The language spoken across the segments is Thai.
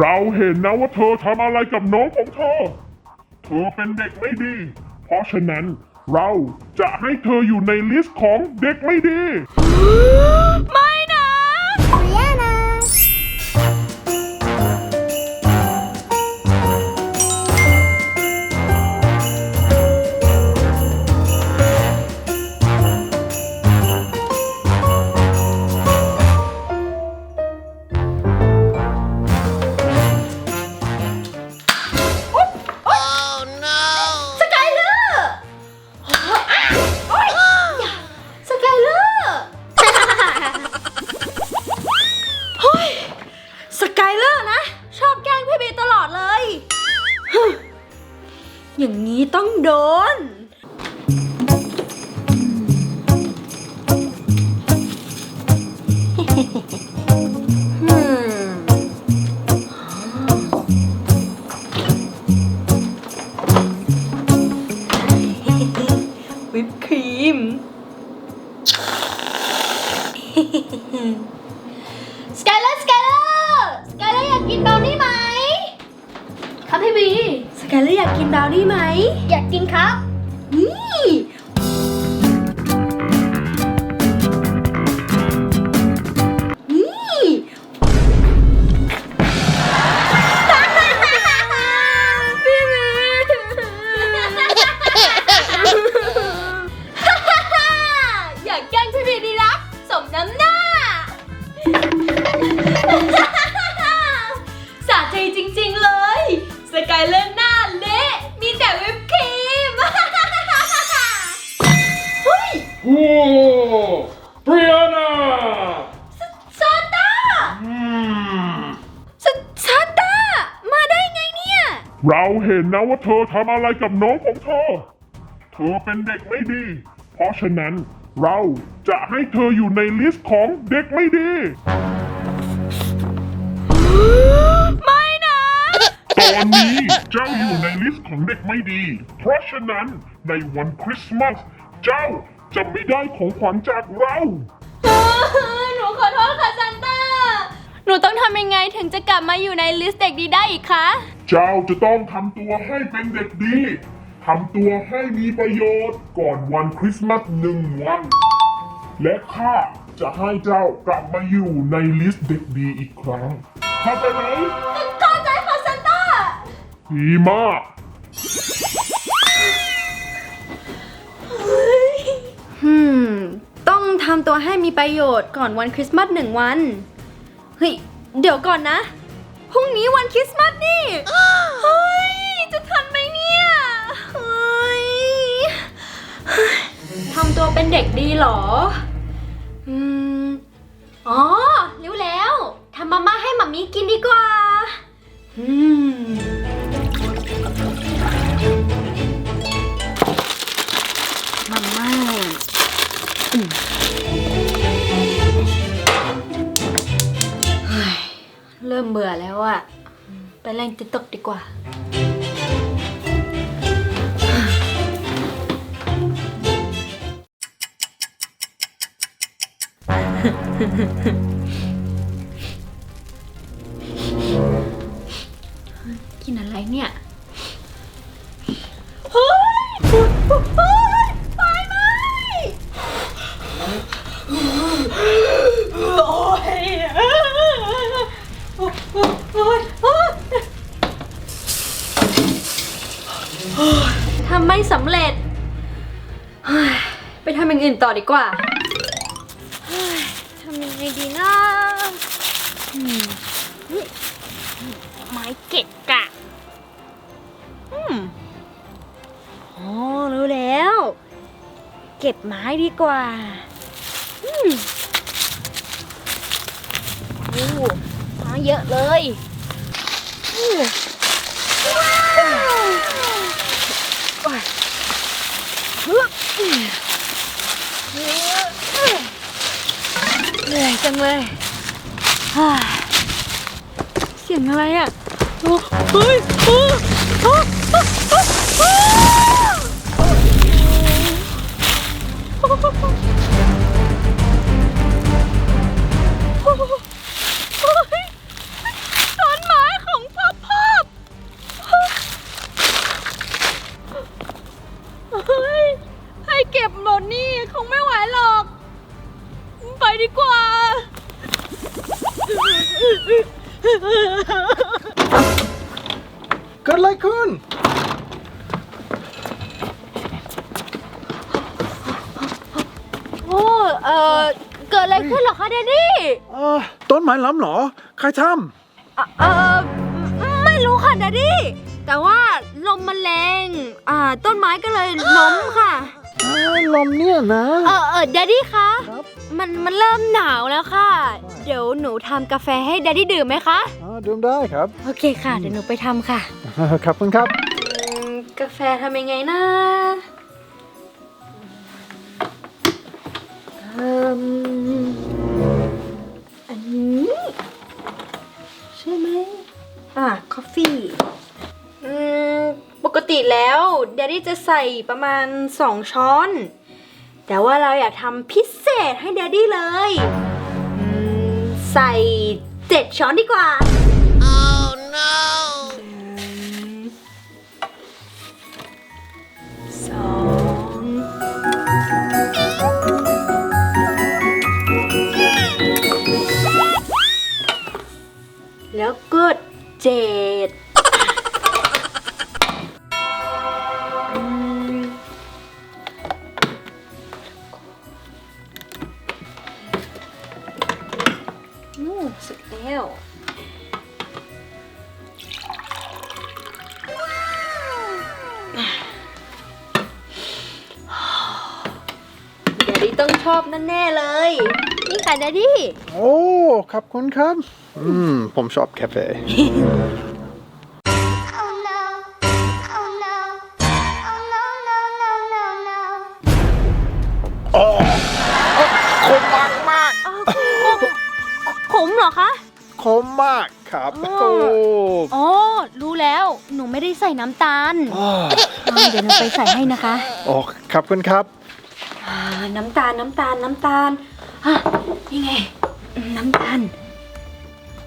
เราเห็นนะว่าเธอทำอะไรกับน้องของเธอ เธอเป็นเด็กไม่ดี เพราะฉะนั้นเราจะให้เธออยู่ในลิสต์ของเด็กไม่ดี ไม่ อย่างนี้ต้องโดนอืมวิปครีม สกายเลอร์สกายเลอร์สกายเลอร์อยากกินบราวนี่ไหมครับพี่บี สกายเลอร์อยากกินบราวนี่ไหม อยากกินครับ นี่นี่ ฮ้ยโอ้เพียนาซานต้าซซานต้า มาได้ไงเนี่ย เราเห็นนะว่าเธอทำอะไรกับน้องของเธอ เธอเป็นเด็กไม่ดี เพราะฉะนั้นเราจะให้เธออยู่ในลิสต์ของเด็กไม่ดี ไม่นะ ตอนนี้เจ้าอยู่ในลิสต์ของเด็กไม่ดี เพราะฉะนั้นในวันคริสต์มาสเจ้า จะไม่ได้ของขวัญจากเรา หนูขอโทษค่ะซานต้า หนูต้องทำยังไงถึงจะกลับมาอยู่ในลิสต์เด็กดีได้อีกคะ เจ้าจะต้องทำตัวให้เป็นเด็กดีทำตัวให้มีประโยชน์ก่อนวันคริสต์มาสหนึ่งวัน และข้าจะให้เจ้ากลับมาอยู่ในลิสต์เด็กดีอีกครั้งเข้าใจไหมเข้าใจค่ะซานต้าดีมาก ฮึมต้องทำตัวให้มีประโยชน์ก่อนวันคริสต์มาสหนึ่งวัน เฮ้ย เดี๋ยวก่อนนะ พรุ่งนี้วันคริสต์มาสนี่ เฮ้ย จะทันไหมเนี่ย เฮ้ย ทำตัวเป็นเด็กดีเหรอ อืม อ๋อ รู้แล้ว ทำมาม่าให้มัมมี่กินดีกว่า อืม เฮ้ยเริ่มเบื่อแล้วอะไปเล่นติ๊กตอกดีกว่า กินอะไรเนี่ย อย่างอื่นต่อดีกว่าเฮ้ยทำยังไงดีนะอืมเฮ้ยไม้เก็บกะอืมอ๋อรู้แล้ว เก็บไม้ดีกว่าอืมโอ้มาเยอะเลยโอ้ว้าวโอ้ยฮึบอืมอืม เลยเสียงอะไรอะโอ้เฮ้ยโอ้ย อ้เอ่อเกิดอะไรขึ้นเหรอคะเดดดี้เอ่อต้นไม้ล้ำเหรอ ใครทเอ่อเอ่อไม่รู้ค่ะเดดดี้ แต่ว่าลมมันแรงอ่าต้นไม้ก็เลยล้มค่ะำอ้าวลมเนี่ยนะ เออเออเดดดี้คะครับ มันมันเริ่มหนาวแล้วค่ะ เดี๋ยวหนูทำกาแฟให้เดดดี้ดื่มไหมคะ อ่าดื่มได้ครับ โอเคค่ะ เดี๋ยวหนูไปทำค่ะ ขอบคุณครับ อืมกาแฟทำยังไงนะ อันนี้ ใช่ไหมอะคอฟฟี่อืมปกติแล้วเดดดี้จะใส่ประมาณ 2 ช้อน แต่ว่าเราอยากทำพิเศษให้เดดดี้เลยอืมใส่ 7 ช้อนดีกว่า oh no แล้วก็เจ็ด ดดดี้ต้องชอบแน่ๆเลย นี่ค่ะเดดดี้โอ้ขอบคุณครับ อืม ผมชอบกาแฟ Oh no. Oh no. Oh no, no, no, no, no. โอ้ขมมากมากอ้าวขมเหรอคะขมมากครับอ๋อโอ้อ๋อ รู้แล้ว หนูไม่ได้ใส่น้ำตาลอ้าอ่าเดี๋ยวหนูไปใส่ให้นะคะ โอ้ขอบคุณครับอ่า น้ำตาลน้ำตาลน้ำตาลอะนี่ไง น้ำตาล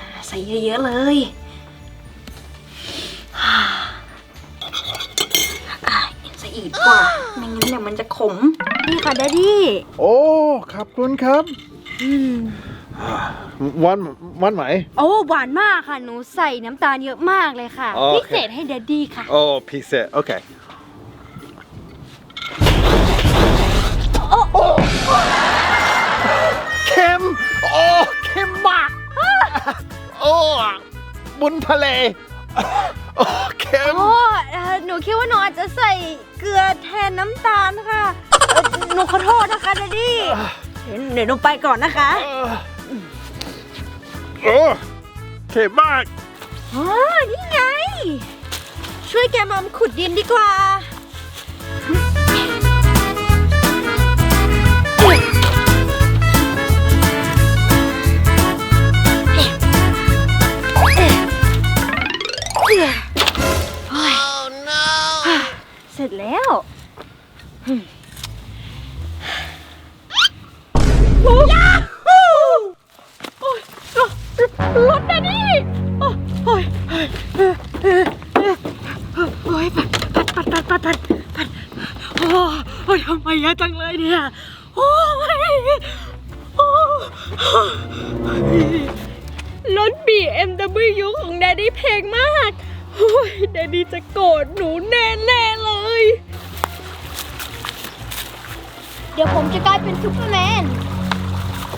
อ่าใส่เยอะๆเลยอ่าอะใส่อีกดีกว่าไม่งั้นเนี่ยมันจะขม นี่ค่ะดดดี้โอ้ขอบคุณครับอืมวันวันไหม โอ้หวานมากค่ะ หนูใส่น้ำตาลเยอะมากเลยค่ะโอเคพิเศษให้เดดดี้ค่ะ โอ้พิเศษ โอเค โอ้โอ้เค็ม โอ้เค็มมาก โอ้บนทะเล โอ้เค็ม โอ้เอ่อหนูคิดว่าหนูอาจจะใส่เกลือแทนน้ำตาลค่ะเอ่อหนูขอโทษนะคะเดดดี้เดี๋ยวเดี๋ยวหนูไปก่อนนะคะ โอ้เค็มมาก อ๋อ นี่ไง ช่วยแกมัมขุดดินดีกว่า ปัดปัดปัดปัดปัดปัดโอ้ยทำไมเยอะจังเลยเนี่ยโอ้ยโอ้ยรถ BMW ของแดดดี้เพลงมากโอ้ยแดดดี้จะโกรธหนูแน่ๆเลย เดี๋ยวผมจะกลายเป็นซูเปอร์แมน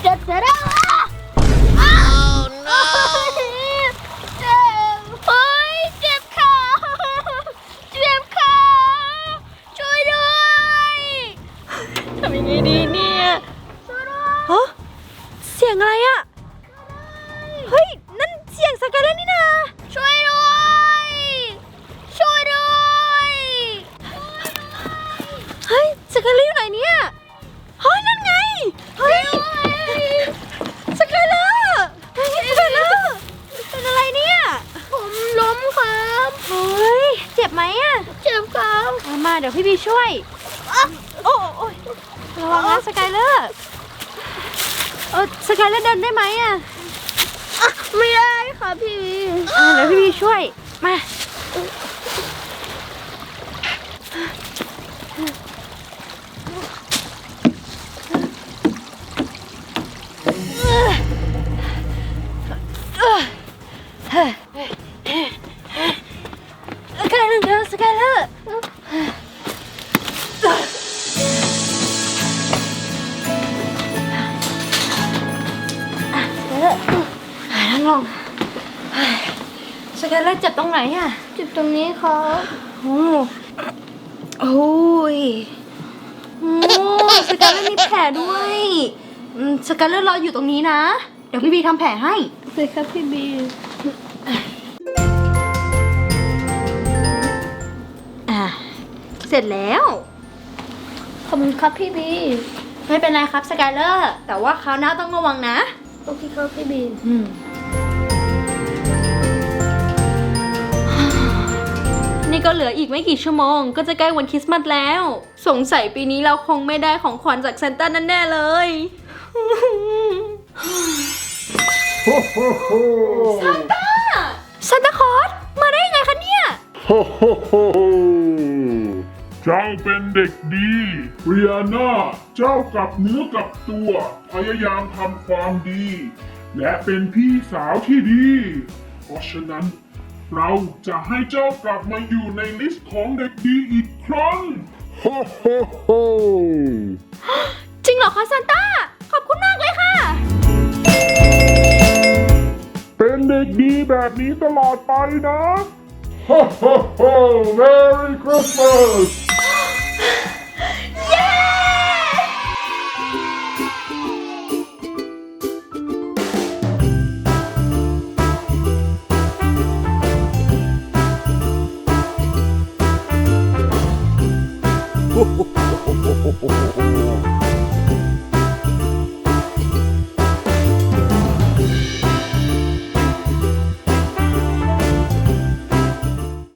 เจ็ดเจ็ดอ้าว no เจ็บเฮ้ยเจ็บขาเจ็บขาช่วยด้วยทำยังไงดีเนี่ยฮะเสียงอะไรอะเฮ้ย นั่นเสียงสกายเลนนี่นาช่วยด้วย ช่วยด้วย เฮ้ยสกายเลนอยู่ไหนเนี่ย เฮ้ย นั่นไง เฮ้ยสกายเลอร์สกายเลอร์เป็นอะไรเนี่ย ผมล้มครับ เฮ้ย เจ็บไหมอะเจ็บครับมามาเดี๋ยวพี่บีช่วยโอ้โอ้ยระวังนะสกายเลอร์เออสกายเลอร์เดินได้ไหมอะไม่ได้ค่ะพี่บีเดี๋ยวพี่บีช่วยมา องเฮ้ยสแกนเลอร์เจ็บตรงไหนอะจุดตรงนี้ครับโอ้โอ้ยโอ้สแกนเลอร์มีแผลด้วยอืมสแกนเลอร์รออยู่ตรงนี้นะ เดี๋ยวพี่บีทำแผลให้โอเคครับพี่บีอะเสร็จแล้ว ขอบคุณครับพี่บี ไม่เป็นไรครับสกายเลอร์ แต่ว่าคราวหน้าต้องระวังนะ โอเคครับพี่บี นี่ก็เหลืออีกไม่กี่ชั่วโมง ก็จะใกล้วันคริสต์มาสแล้ว สงสัยปีนี้เราคงไม่ได้ของขวัญจากซานต้านั่นแน่เลย โฮโฮโฮซานต้าซานตาคลอสมาได้ยังไงคะเนี่ย โฮโฮโฮเจ้าเป็นเด็กดีเรียนาเจ้ากลับเนื้อกลับตัว พยายามทำความดี และเป็นพี่สาวที่ดี เพราะฉะนั้น เราจะให้เจ้ากลับมาอยู่ในลิสต์ของเด็กดีอีกครั้งโฮโฮโฮจริงเหรอคะซานต้า ขอบคุณมากเลยค่ะ เป็นเด็กดีแบบนี้ตลอดไปนะโฮโฮโฮ Merry Christmas